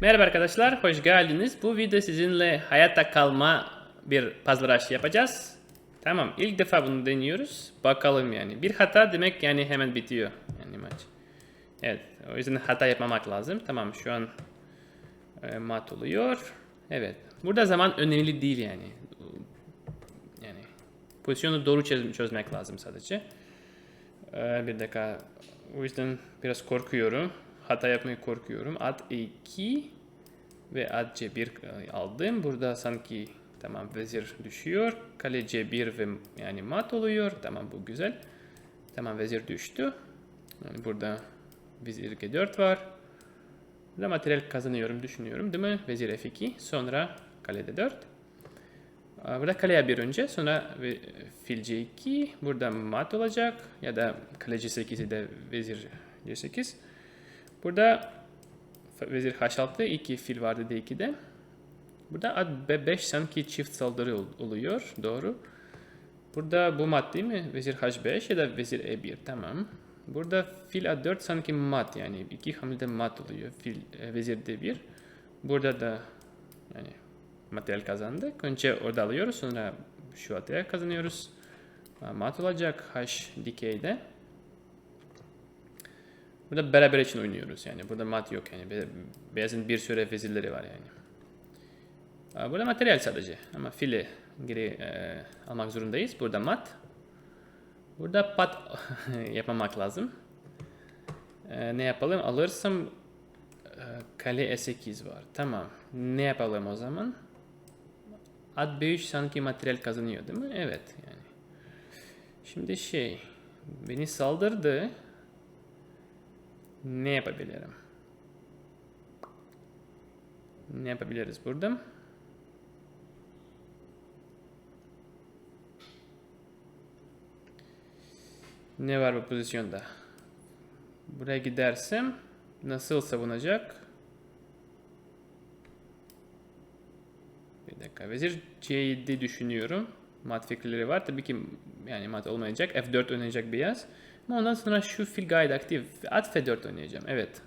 Merhaba arkadaşlar, hoş geldiniz. Bu video sizinle hayatta kalma bir puzzle rush yapacağız. Tamam, ilk defa bunu deniyoruz. Bakalım yani. Bir hata demek yani hemen bitiyor yani maç. Evet, o yüzden hata yapmamak lazım. Tamam, şu an e, mat oluyor. Evet, burada zaman önemli değil yani. Yani pozisyonu doğru çöz- çözmek lazım sadece. Ee, bir dakika. O yüzden biraz korkuyorum. Hata yapmayı korkuyorum. Ad 2 ve ad C1 aldım. Burada sanki tamam vezir düşüyor. Kale C1 ve yani mat oluyor. Tamam bu güzel. Tamam vezir düştü. Yani burada vezir G4 var. Burada materyal kazanıyorum düşünüyorum değil mi? Vezir F2 sonra kale D4. Aa, Burada kale A1 önce sonra fil C2 burada mat olacak ya da kale C8'i de vezir C8. Burada vezir H6 iki fil vardı D2'de. Burada at B5 sanki çift saldırı ol- oluyor doğru. Burada bu mat değil mi? Vezir H5 ya da vezir E1 tamam. Burada fil A4 sanki mat yani iki hamlede mat oluyor. Fil e, vezir D1. Burada da yani materyal kazandık. Önce orada alıyoruz sonra şu materyal kazanıyoruz. Mat olacak H dikeyde. Burada beraber için oynuyoruz yani. Burada mat yok yani. Be- Beyazın bir sürü vezirleri var yani. Burada materyal sadece ama fili geri e, almak zorundayız. Burada mat. Burada pat yapmamak lazım. E, ne yapalım? Alırsam e, kale E8 var. Tamam. Ne yapalım o zaman? At B3 sanki materyal kazanıyor değil mi? Evet yani. Şimdi şey beni saldırdı. Ne yapabilirim? Ne yapabiliriz burada? Ne var bu pozisyonda? Buraya gidersem nasıl savunacak? Bir dakika. Vezir C7 düşünüyorum. Mat fikirleri var. Tabii ki yani mat olmayacak. F4 oynayacak beyaz. Ondan sonra şu fil gayet aktif. At F4 oynayacağım. Evet.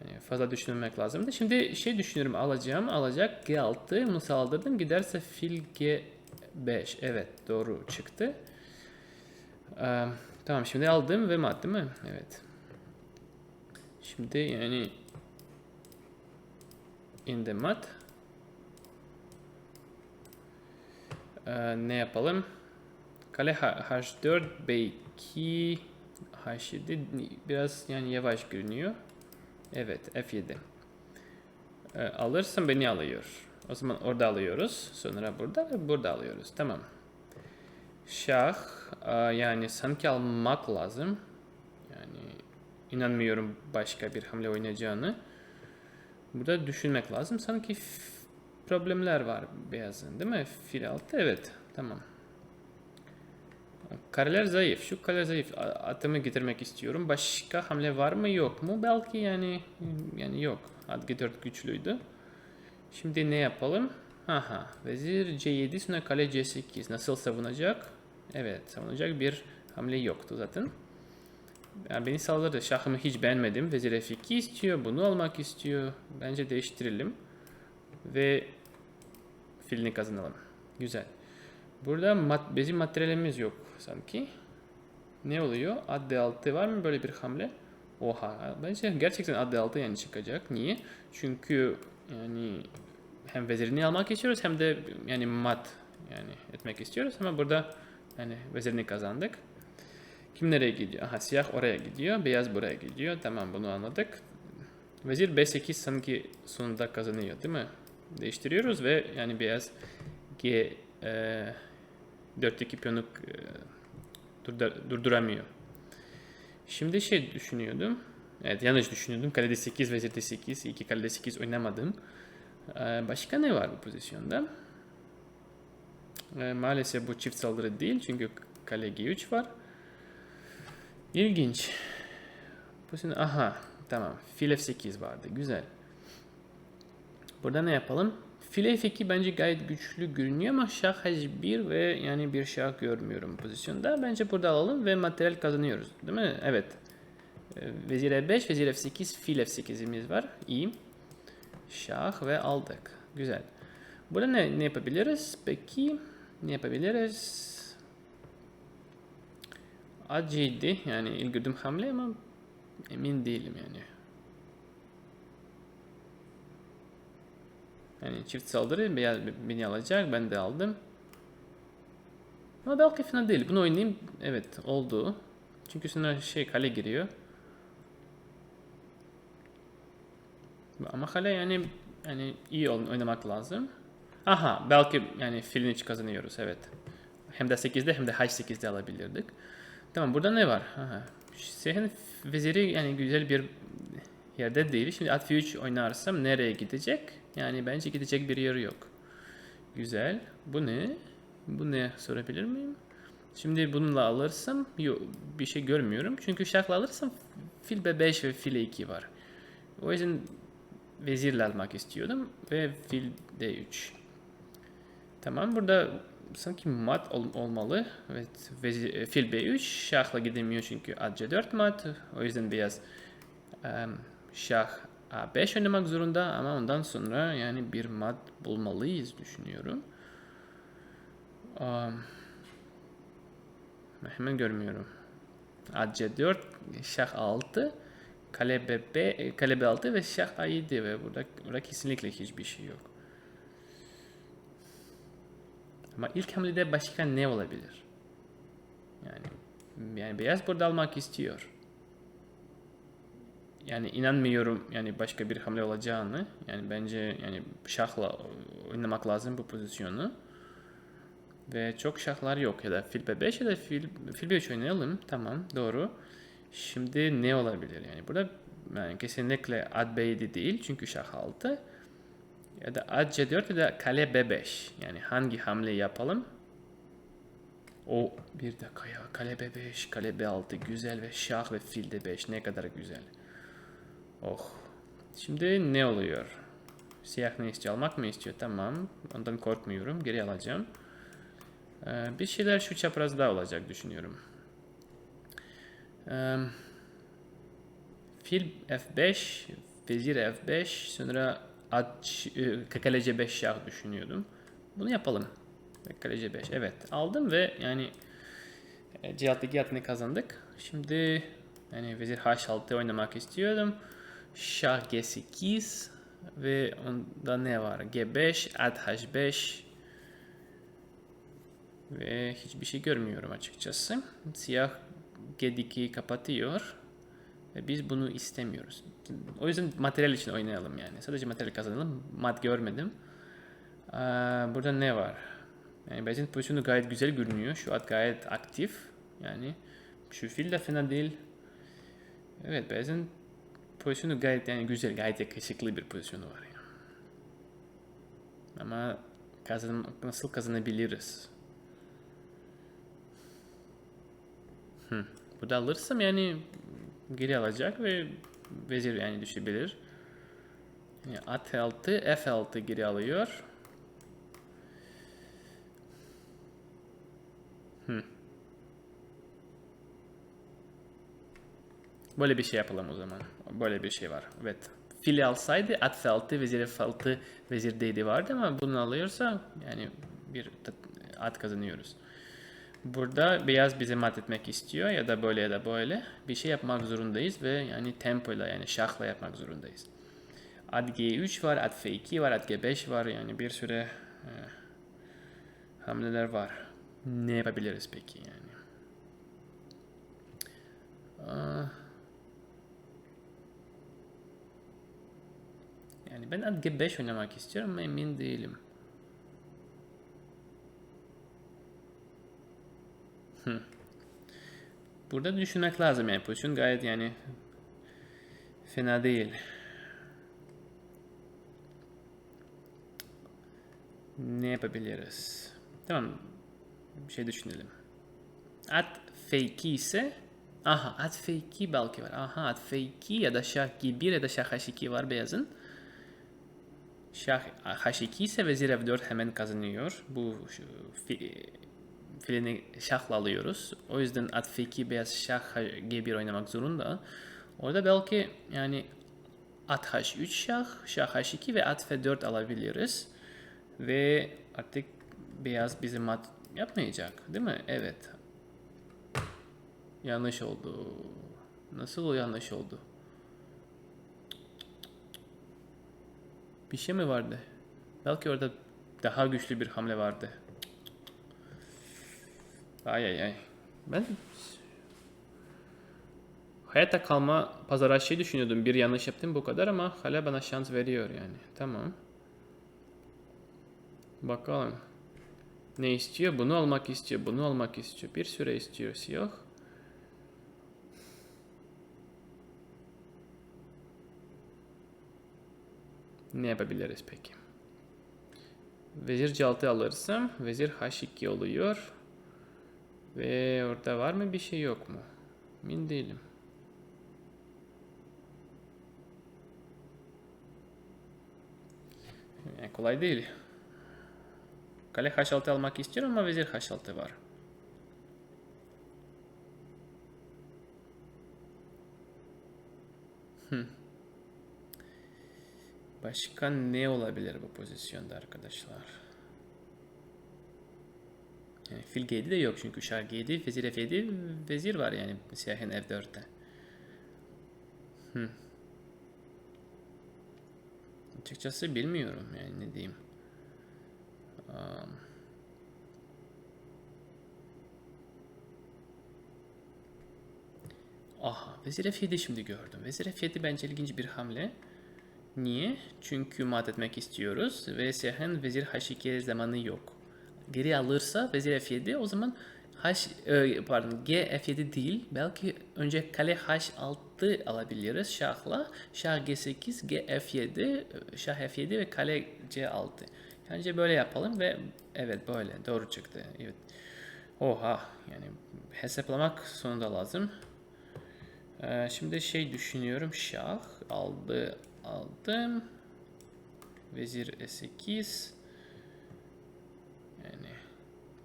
Yani fazla düşünmemek lazımdı. Şimdi şey düşünüyorum alacağım. Alacak G6. Bunu saldırdım. Giderse fil G5. Evet doğru çıktı. Ee, tamam şimdi aldım ve mat değil mi? Evet. Şimdi yani in the mat. Ee, ne yapalım? Kale H- H4, B2, H7 biraz yani yavaş görünüyor. Evet F7. Ee, alırsam beni alıyor. O zaman orada alıyoruz. Sonra burada ve burada alıyoruz. Tamam. Şah aa, yani sanki almak lazım. Yani inanmıyorum başka bir hamle oynayacağını. Burada düşünmek lazım. Sanki problemler var beyazın değil mi? Fil altı evet. Tamam. Kareler zayıf. Şu kareler zayıf. Atımı getirmek istiyorum. Başka hamle var mı yok mu? Belki yani yani yok. At G4 güçlüydü. Şimdi ne yapalım? Aha. Vezir C7 sonra kale C8. Nasıl savunacak? Evet savunacak bir hamle yoktu zaten. Yani beni saldırdı. Şahımı hiç beğenmedim. Vezir F2 istiyor. Bunu almak istiyor. Bence değiştirelim. Ve filini kazanalım. Güzel. Burada mat, bizim materyalimiz yok sanki. Ne oluyor? Ad D6 var mı böyle bir hamle? Oha. Bence gerçekten ad D6 yani çıkacak. Niye? Çünkü yani hem vezirini almak istiyoruz hem de yani mat yani etmek istiyoruz ama burada yani vezirini kazandık. Kim nereye gidiyor? Aha siyah oraya gidiyor. Beyaz buraya gidiyor. Tamam bunu anladık. Vezir B8 sanki sonunda kazanıyor değil mi? Değiştiriyoruz ve yani beyaz G e, 4'teki piyonu e, durdur- durduramıyor. Şimdi şey düşünüyordum. Evet yanlış düşünüyordum. Kalede 8 vezir D8. iki kalede 8 oynamadım. Ee, başka ne var bu pozisyonda? Ee, maalesef bu çift saldırı değil. Çünkü kale G3 var. İlginç. Aha tamam. Fil F8 vardı. Güzel. Burada ne yapalım? Fil F2 bence gayet güçlü görünüyor ama şah H1 ve yani bir şah görmüyorum pozisyonda. Bence burada alalım ve materyal kazanıyoruz. Değil mi? Evet. Ee, Vezir E5, vezir F8, fil F8'imiz var. İyi. Şah ve aldık. Güzel. Burada ne, ne yapabiliriz? Peki ne yapabiliriz? Acıydı yani ilk gördüğüm hamle ama emin değilim yani. Yani çift saldırı beni alacak. Ben de aldım. Ama belki fena değil. Bunu oynayayım. Evet oldu. Çünkü sonra şey kale giriyor. Ama kale yani yani iyi oyn- oynamak lazım. Aha belki yani filin içi kazanıyoruz evet. Hem de 8'de hem de H8'de alabilirdik. Tamam burada ne var? Aha. Sehin veziri yani güzel bir yerde değil. Şimdi at f3 oynarsam nereye gidecek? Yani bence gidecek bir yeri yok. Güzel. Bu ne? Bu ne sorabilir miyim? Şimdi bununla alırsam yok bir şey görmüyorum. Çünkü şahla alırsam fil b5 ve fil e2 var. O yüzden vezirle almak istiyordum ve fil d3. Tamam burada sanki mat ol- olmalı. Evet vezir, e, fil b3 şahla gidemiyor çünkü at c4 mat. O yüzden beyaz em, şah a5 oynamak zorunda ama ondan sonra yani bir mat bulmalıyız düşünüyorum. Am, hemen görmüyorum. At c4, şah 6, kale b5, e, kale b6 ve şah a7 ve burada, burada kesinlikle hiçbir şey yok. Ama ilk hamlede başka ne olabilir? Yani yani beyaz burada almak istiyor. Yani inanmıyorum yani başka bir hamle olacağını. Yani bence yani şahla oynamak lazım bu pozisyonu. Ve çok şahlar yok ya da fil b5 ya da fil, fil b3 oynayalım. Tamam doğru. Şimdi ne olabilir yani burada yani kesinlikle at b7 değil çünkü şah 6 ya da at c4 ya da kale b5 yani hangi hamle yapalım? O bir dakika ya kale b5 kale b6 güzel ve şah ve fil d5 ne kadar güzel. Oh. Şimdi ne oluyor? Siyah ne istiyor? Almak mı istiyor? Tamam. Ondan korkmuyorum. Geri alacağım. Ee, bir şeyler şu çaprazda olacak düşünüyorum. Ee, fil f5, vezir f5, sonra at, e, kale c5 şah düşünüyordum. Bunu yapalım. Kale c5. Evet. Aldım ve yani e, c6'daki atını kazandık. Şimdi yani vezir h6 oynamak istiyordum. Şah g8 ve onda ne var? g5, at h5 ve hiçbir şey görmüyorum açıkçası. Siyah g2'yi kapatıyor ve biz bunu istemiyoruz. O yüzden materyal için oynayalım yani. Sadece materyal kazanalım. Mat görmedim. Burada ne var? Yani Beyaz'ın pozisyonu gayet güzel görünüyor. Şu at gayet aktif. Yani şu fil de fena değil. Evet Beyaz'ın pozisyonu gayet yani güzel, gayet yakışıklı bir pozisyonu var ya. Ama kazan, nasıl kazanabiliriz? Hı. Burada alırsam yani geri alacak ve vezir yani düşebilir. Yani at 6, F6 geri alıyor. Böyle bir şey yapalım o zaman. Böyle bir şey var. Evet. Fil alsaydı at f6, vezir f6, vezir d7 vardı ama bunu alıyorsa yani bir at kazanıyoruz. Burada beyaz bize mat etmek istiyor ya da böyle ya da böyle bir şey yapmak zorundayız ve yani tempoyla yani şahla yapmak zorundayız. At g3 var, at f2 var, at g5 var yani bir sürü e, hamleler var. Ne yapabiliriz peki yani? Aa, yani ben at g5 oynamak istiyorum ama emin değilim. Burada düşünmek lazım yani pozisyon gayet yani fena değil. Ne yapabiliriz? Tamam. Bir şey düşünelim. At f2 ise aha at f2 belki var. Aha at f2 ya da şah g1 ya da şah h2 var beyazın. Şah h2 ise vezir f4 hemen kazanıyor. Bu fi, filini şahla alıyoruz. O yüzden at f2 beyaz şah g1 oynamak zorunda. Orada belki yani at h3 şah, şah h2 ve at f4 alabiliriz. Ve artık beyaz bizi mat yapmayacak değil mi? Evet. Yanlış oldu. Nasıl o yanlış oldu? Bir şey mi vardı? Belki orada daha güçlü bir hamle vardı. Ay ay ay. Ben hayatta kalma pazar şey düşünüyordum. Bir yanlış yaptım bu kadar ama hala bana şans veriyor yani. Tamam. Bakalım. Ne istiyor? Bunu almak istiyor. Bunu almak istiyor. Bir süre istiyor siyah. Ne yapabiliriz peki? Vezir C6 alırsam vezir H2 oluyor. Ve orada var mı bir şey yok mu? Emin değilim. Yani kolay değil. Kale H6 almak istiyorum ama vezir H6 var. Hmm. Başka ne olabilir bu pozisyonda arkadaşlar? Yani fil G7 de yok çünkü şah G7, vezir F7, vezir var yani siyahın F4'te. Hmm. Açıkçası bilmiyorum yani ne diyeyim. Um, Aha, vezir F7 şimdi gördüm. Vezir F7 bence ilginç bir hamle. Niye? Çünkü mat etmek istiyoruz ve siyahın vezir H2 zamanı yok. Geri alırsa vezir F7 o zaman H e, pardon G F7 değil belki önce kale H6 alabiliriz şahla. Şah G8 G F7 şah F7 ve kale C6 bence böyle yapalım ve evet böyle doğru çıktı. Evet. Oha yani hesaplamak sonunda lazım. Ee, şimdi şey düşünüyorum şah aldı aldım vezir E8 yani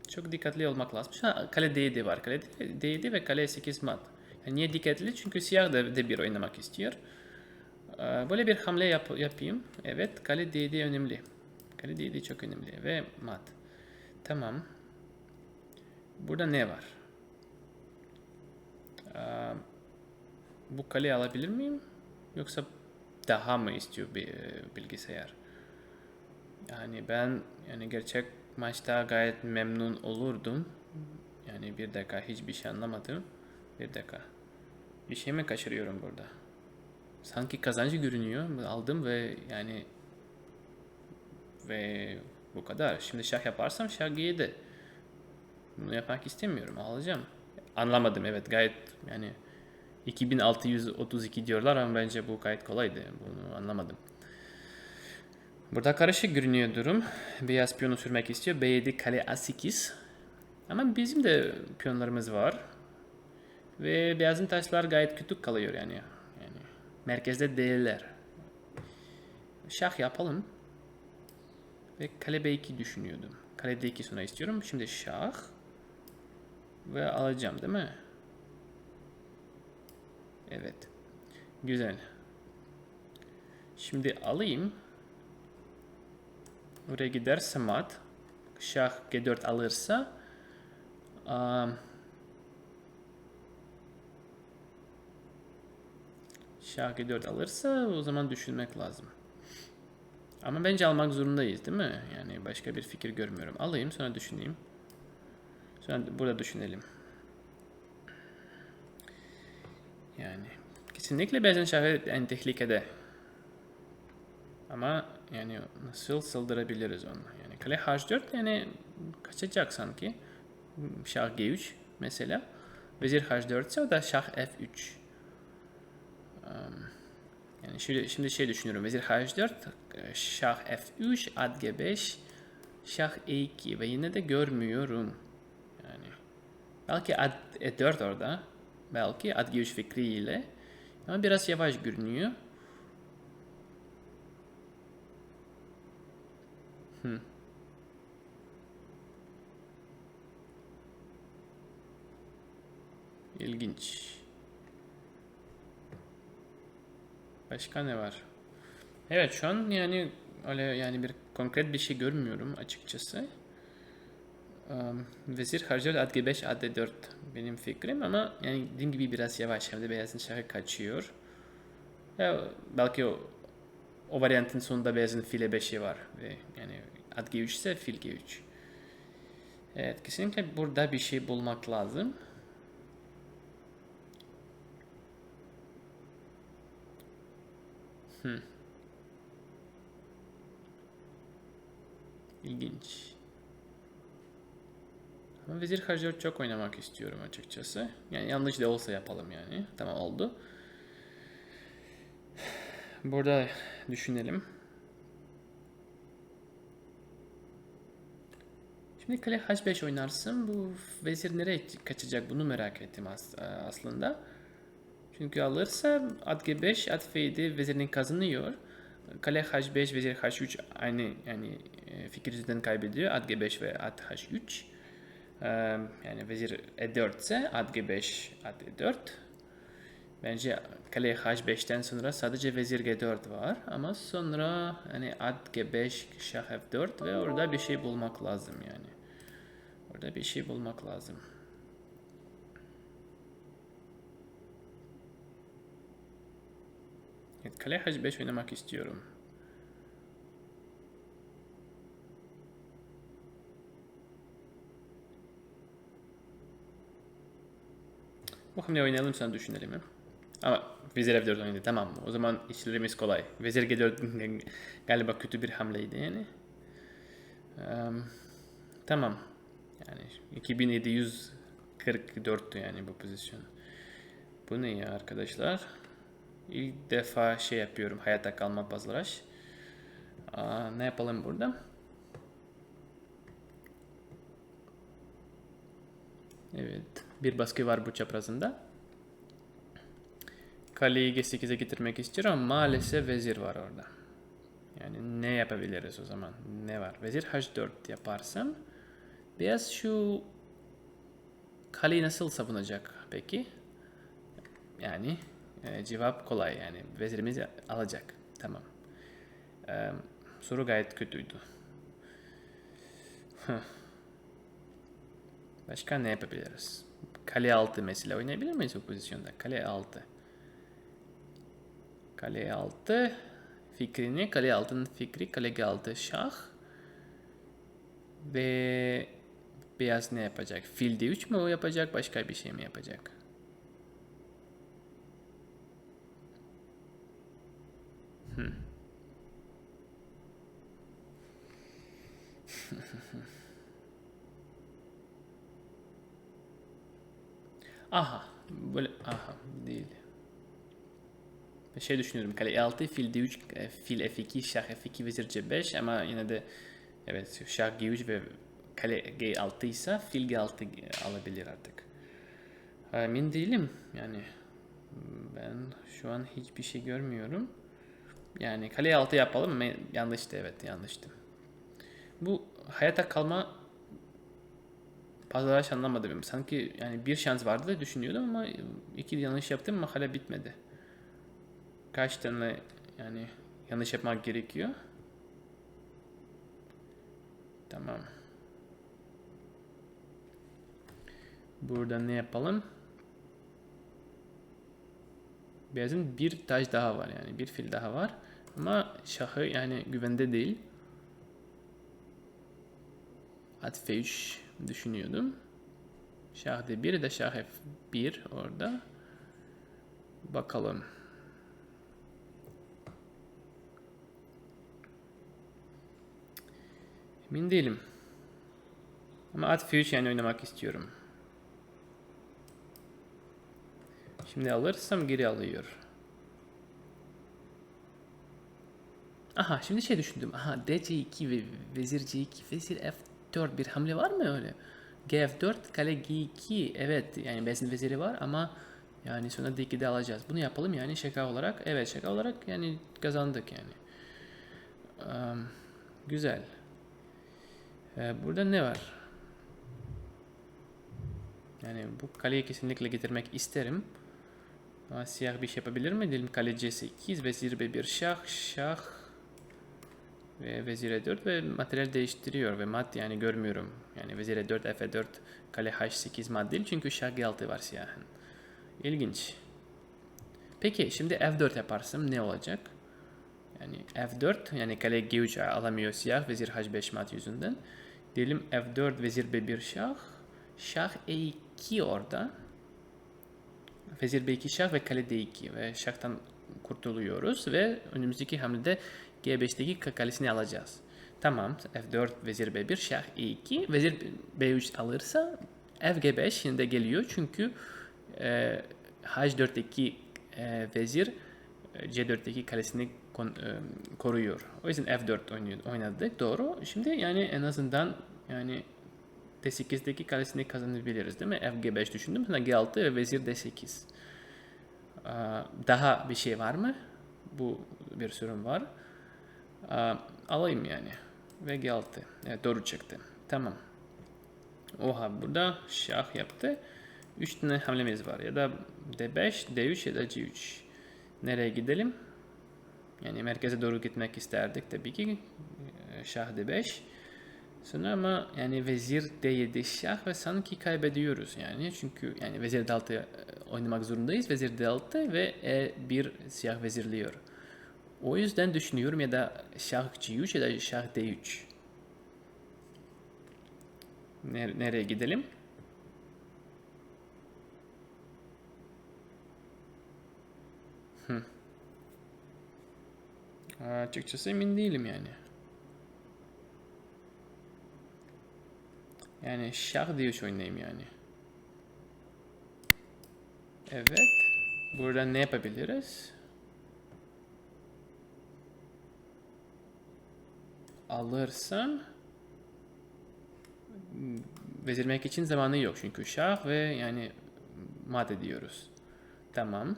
çok dikkatli olmak lazım. Şu an kale D7 var. Kale D7 ve kale 8 mat. Yani niye dikkatli? Çünkü siyah da D1 oynamak istiyor. Ee, böyle bir hamle yap yapayım. Evet kale D7 önemli. Kale D7 çok önemli ve mat. Tamam. Burada ne var? Ee, bu kaleyi alabilir miyim? Yoksa daha mı istiyor bir bilgisayar? Yani ben yani gerçek maçta gayet memnun olurdum. Yani bir dakika hiçbir şey anlamadım. Bir dakika. Bir şey mi kaçırıyorum burada? Sanki kazancı görünüyor. Aldım ve yani ve bu kadar. Şimdi şah yaparsam şah G7. Bunu yapmak istemiyorum. Alacağım. Anlamadım evet gayet yani 2632 diyorlar ama bence bu gayet kolaydı. Bunu anlamadım. Burada karışık görünüyor durum. Beyaz piyonu sürmek istiyor. B7 kale A8. Ama bizim de piyonlarımız var. Ve beyazın taşlar gayet kötü kalıyor yani. Yani merkezde değiller. Şah yapalım. Ve kale B2 düşünüyordum. Kale D2 sonra istiyorum. Şimdi şah. Ve alacağım değil mi? Evet. Güzel. Şimdi alayım. Oraya giderse mat. Şah G4 alırsa um, Şah G4 alırsa o zaman düşünmek lazım. Ama bence almak zorundayız değil mi? Yani başka bir fikir görmüyorum. Alayım sonra düşüneyim. Sonra burada düşünelim. Yani kesinlikle bazen şahı en tehlikede. Ama yani nasıl saldırabiliriz onu? Yani kale h4 yani kaçacak sanki. Şah g3 mesela. Vezir h4 ise o da şah f3. yani şimdi, şimdi şey düşünüyorum. Vezir h4, şah f3, at g5, şah e2 ve yine de görmüyorum. Yani belki at e4 orada. Belki at g3 fikriyle. Ama biraz yavaş görünüyor. Hmm. İlginç. Başka ne var? Evet şu an yani öyle yani bir konkret bir şey görmüyorum açıkçası. Vezir harcar at g5 at d4 benim fikrim ama yani dediğim gibi biraz yavaş hem de beyazın şahı kaçıyor. Ya belki o, o varyantın sonunda beyazın file 5'i var ve yani at g3 ise fil g3. Evet kesinlikle burada bir şey bulmak lazım. Hmm. İlginç. Ama vezir harcıyor çok oynamak istiyorum açıkçası. Yani yanlış da olsa yapalım yani. Tamam oldu. Burada düşünelim. Şimdi kale h5 oynarsın. Bu vezir nereye kaçacak bunu merak ettim as aslında. Çünkü alırsa at g5, at f7 vezirin kazanıyor. Kale h5, vezir h3 aynı yani e, fikir yüzünden kaybediyor. At g5 ve at h3. Yani vezir e4 ise at g5, at e4. Bence kale h5'ten sonra sadece vezir g4 var ama sonra hani at g5, şah f4 ve orada bir şey bulmak lazım yani. Orada bir şey bulmak lazım. Evet, kale h5 oynamak istiyorum. Bu hamle oynayalım sonra düşünelim. Ama vezir f4 oynadı tamam mı? O zaman işlerimiz kolay. Vezir g4 galiba kötü bir hamleydi yani. Eee, tamam. Yani 2744'tü yani bu pozisyon. Bu ne ya arkadaşlar? İlk defa şey yapıyorum. Hayatta kalma pazaraş. Aa, ne yapalım burada? Evet. Bir baskı var bu çaprazında. Kaleyi G8'e getirmek istiyorum ama maalesef vezir var orada. Yani ne yapabiliriz o zaman? Ne var? Vezir H4 yaparsam beyaz şu kaleyi nasıl savunacak peki? Yani e, cevap kolay yani vezirimiz alacak. Tamam. E, soru gayet kötüydü. Başka ne yapabiliriz? Kale altı mesela oynayabilir miyiz bu pozisyonda? Kale altı. Kale altı fikrini, kale altının fikri, kale G6 şah. Ve beyaz ne yapacak? Fil D3 mü o yapacak, başka bir şey mi yapacak? Hmm. aha, böyle aha değil. Şey düşünüyorum kale E6, fil D3, e, fil F2, şah F2, vezir C5 ama yine de evet şah G3 ve kale G6 ise fil G6 alabilir artık. Emin değilim yani ben şu an hiçbir şey görmüyorum. Yani kale 6 yapalım mı? Yanlıştı evet yanlıştı. Bu hayata kalma fazla anlamadım. Sanki yani bir şans vardı da düşünüyordum ama iki yanlış yaptım ama hala bitmedi. Kaç tane yani yanlış yapmak gerekiyor? Tamam. Burada ne yapalım? Beyazın bir taş daha var yani bir fil daha var. Ama şahı yani güvende değil. At F3 düşünüyordum. Şah D1 de Şah F1 orada. Bakalım. Emin değilim. Ama at F3 yani oynamak istiyorum. Şimdi alırsam geri alıyor. Aha şimdi şey düşündüm. Aha DC2 ve vezir C2, vezir F4 bir hamle var mı öyle? G4 kale G2 evet yani besin veziri var ama yani sonra D2'de alacağız. Bunu yapalım yani şaka olarak. Evet şaka olarak yani kazandık yani. Um, güzel. Ee, burada ne var? Yani bu kaleyi kesinlikle getirmek isterim. Ama siyah bir şey yapabilir mi? Diyelim kale C8, vezir B1 şah, şah ve vezir E4 ve materyal değiştiriyor ve mat yani görmüyorum. Yani vezir E4, F4, kale H8 mat değil çünkü şah G6 var siyahın. İlginç. Peki şimdi F4 yaparsam ne olacak? Yani F4 yani kale G3 alamıyor siyah vezir H5 mat yüzünden. Diyelim F4 vezir B1 şah. Şah E2 orada. Vezir B2 şah ve kale D2 ve şahtan kurtuluyoruz ve önümüzdeki hamlede G5'teki kalesini alacağız. Tamam F4 vezir B1 şah E2 vezir B3 alırsa FG5 şimdi geliyor çünkü e, H4'teki e, vezir e, C4'teki kalesini kon, e, koruyor. O yüzden F4 oynuyor, oynadık doğru. Şimdi yani en azından yani D8'deki kalesini kazanabiliriz değil mi? FG5 düşündüm. Sonra G6 ve vezir D8. Aa, Daha bir şey var mı? Bu bir sorun var. Alayım yani. Ve G6. Evet doğru çıktı. Tamam. Oha burada şah yaptı. 3 tane hamlemiz var. Ya da D5, D3 ya da C3. Nereye gidelim? Yani merkeze doğru gitmek isterdik tabii ki. Ee, Şah D5. Sonra ama yani vezir D7 şah ve sanki kaybediyoruz yani. Çünkü yani vezir D6 e, oynamak zorundayız. Vezir D6 ve E1 siyah vezirliyor. O yüzden düşünüyorum ya da şah C3 ya da şah D3. Ner- Nereye gidelim? Hı. Açıkçası emin değilim yani. Yani şah D3 oynayayım yani. Evet. Burada ne yapabiliriz? Alırsam vezirmek için zamanı yok çünkü şah ve yani mat ediyoruz. Tamam.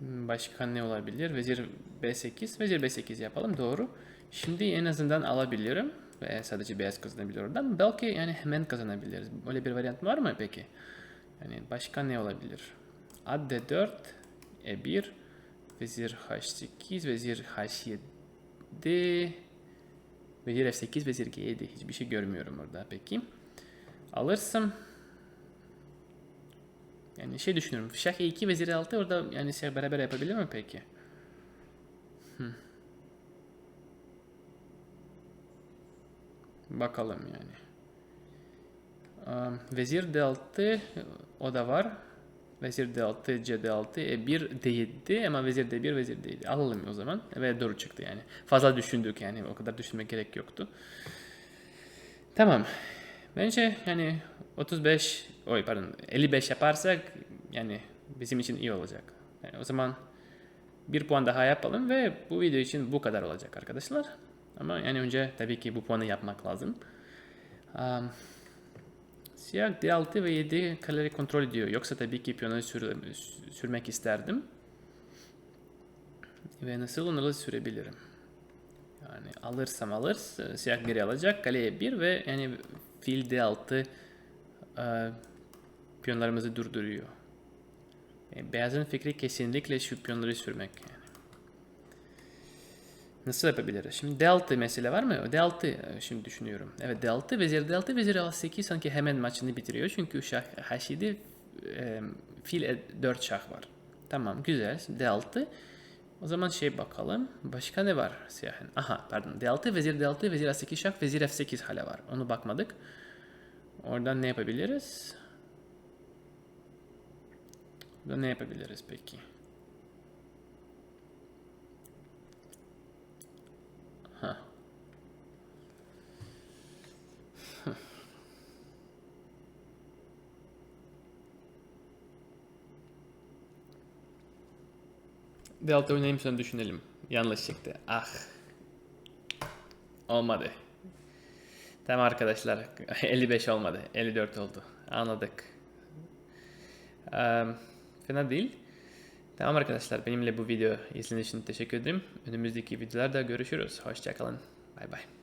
Başka ne olabilir? Vezir B8. Vezir B8 yapalım. Doğru. Şimdi en azından alabilirim. Ve sadece beyaz kazanabilir oradan. Belki yani hemen kazanabiliriz. Öyle bir varyant var mı peki? Yani başka ne olabilir? Ad D4, E1, Vezir H8, Vezir H7, Vezir F8, Vezir G7. Hiçbir şey görmüyorum orada peki. Alırsam yani şey düşünüyorum. Şah E2 vezir 6 orada yani şey beraber yapabilir mi peki? Hmm. Bakalım yani. Um, vezir D6 o da var. Vezir D6, C6, E1, D7 ama vezir D1, vezir D7. Alalım o zaman. Ve doğru çıktı yani. Fazla düşündük yani. O kadar düşünmek gerek yoktu. Tamam. Bence yani 35, oy pardon 55 yaparsak yani bizim için iyi olacak. Yani o zaman bir puan daha yapalım ve bu video için bu kadar olacak arkadaşlar. Ama yani önce tabii ki bu puanı yapmak lazım. Um, siyah D6 ve 7 kaleleri kontrol ediyor. Yoksa tabii ki piyonu sür, sürmek isterdim. Ve nasıl onları sürebilirim? Yani alırsam alır, siyah geri alacak, kaleye 1 ve yani fil D6 e, piyonlarımızı durduruyor. Yani beyazın fikri kesinlikle şu piyonları sürmek. Nasıl yapabiliriz? Şimdi D6 mesele var mı? D6 e, şimdi düşünüyorum. Evet D6 vezir D6 vezir A8 sanki hemen maçını bitiriyor. Çünkü şah H7 e, fil E4 şah var. Tamam güzel. D6 o zaman şey bakalım. Başka ne var siyahın? Aha pardon. D6 vezir D6 vezir A8 şah vezir F8 hala var. Onu bakmadık. Oradan ne yapabiliriz? Burada ne yapabiliriz peki? Delta oynayayım sonra düşünelim. Yanlış çıktı. Ah. Olmadı. Tamam arkadaşlar. 55 olmadı. 54 oldu. Anladık. Ee, fena değil. Tamam arkadaşlar benimle bu video izlediğiniz için teşekkür ederim. Önümüzdeki videolarda görüşürüz. Hoşçakalın. Bay bay.